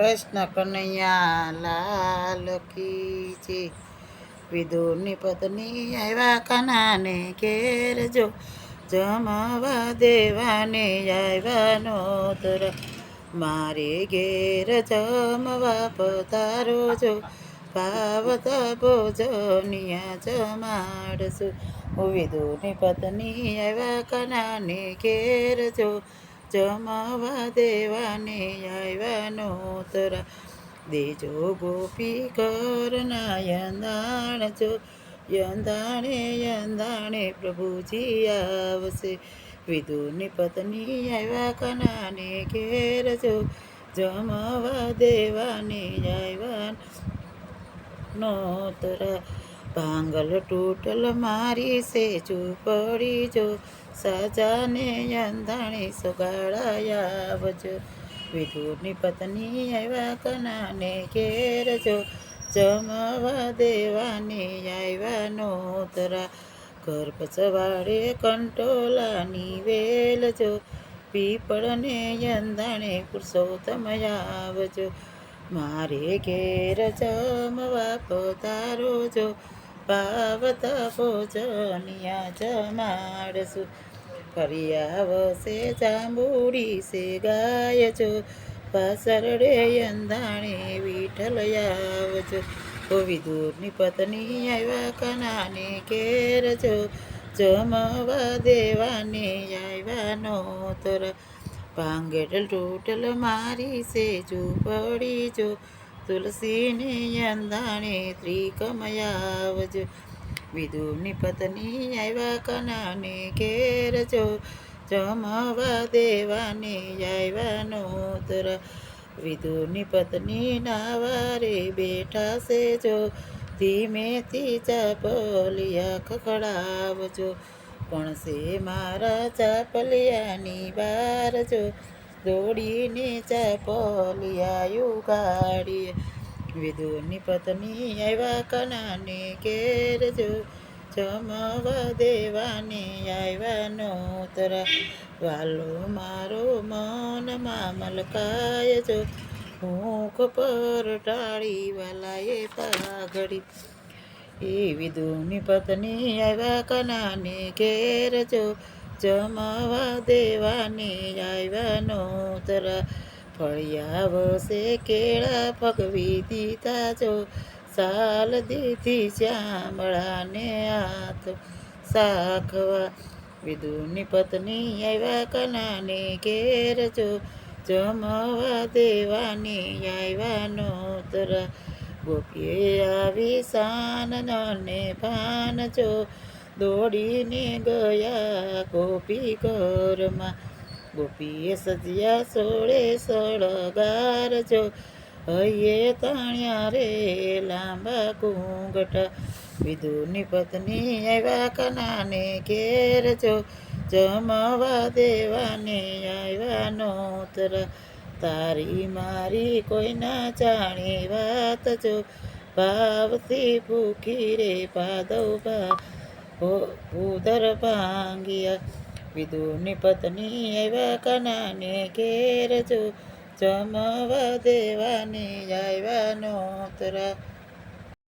કૃષ્ણ કનૈયા લાલ કી છે વિદુરની પત્ની આવ્યા કાનાને ઘેર જો જમાવા દેવાને આવ્યાનો તર મારે ઘેર જમવા પધારો જો, ભાવતા ભોજનિયા જમાડશું. હું વિદુની પત્ની આવ્યા કાનાને ઘેર જો જમાવા દેવાને આવ્યાનો તરા દેજો ગોપી કરના યંદાણ જો યંદાણે યંદાણે પ્રભુજી આવશે વિદુની પત્ની આવ્યા કનાને ઘેર જો જમાવા દેવાને આવ્યા નોતરા ભાંગલ તૂટલ મારી સે પડી જો સજાને અંધાણી સોગાડાયા આવજો. વિધુની પત્ની આવ્યા કનાને ઘેર જો જમવા દેવાને આવ્યા નોતરા. ઘર પચવાડે કંટોલાની વેલ જો પીપળને અંધાણે પુરુષોત્તમ આવજો મારે ઘેર જમવા પધારો જો પાવતા ભોજનિયા જમાડશું. ફરિયાવશે જાંબુડી સે ગાય જો પાસરડે યંધાણે વિઠલ આવજો. ઓ દૂરની પત્ની આવ્યા કનાને ઘેર જો જમવા દેવાને આવ્યા તોરા પાંગડલ ટોટલ મારી સે પડી જો તુલસીને યંધાણે ત્રિકમયાવજો. વિદુરની પત્ની આવ્યા કનાને ઘેર જો જમવા દેવાને આવ્યા નોતર. વિદુરની પત્ની નાવારે બેઠા છે ધીમેથી ચાપલિયા ખખડાવજો પણ સે મારા ચાપલિયાની બાર જો દોડીને ચાપલિયા યુગાડીએ વિદુની પત્ની આવ્યા કનાને ઘેર જો જમવા દેવાને આવ્યા નોતરા. વાલો, મારો મન મામલકાય જો ભૂખ પર ટાળી વાલાએ પાઘડી. એ વિદુની પત્ની આવ્યા કનાને ઘેર જો જમવા દેવાની આવ્યા તરા ફળિયા વસે કેળા પગવી દીધા જો. સાલ દીધી શ્યામળાને હાથ સાખવા વિદુની પત્ની આવ્યા કનાને ઘેર જો. જમવા દેવાની આવ્યા તરા ગોપીએ આવી સાન ને ભાન જો. દોડીને ગયા ગોપી ઘરમાં. ગોપીએ સજ્યા સોળે સળગાર જો. હૈયે તણ્યા રે લાંબા ઘૂંઘટ. વિદુની પત્ની આવ્યા કનાને ઘેર જો. જમવા દેવાને આવ્યા નોતર. તારી મારી કોઈ ના જાણી વાત જો. ભાવથી ભૂખી રે પાદવ ભા ઉદર ભાંગિયા વિદુની પત્ની આવ્યા કનાને ઘેર જો જમવા દેવાને આવ્યા નોતરા.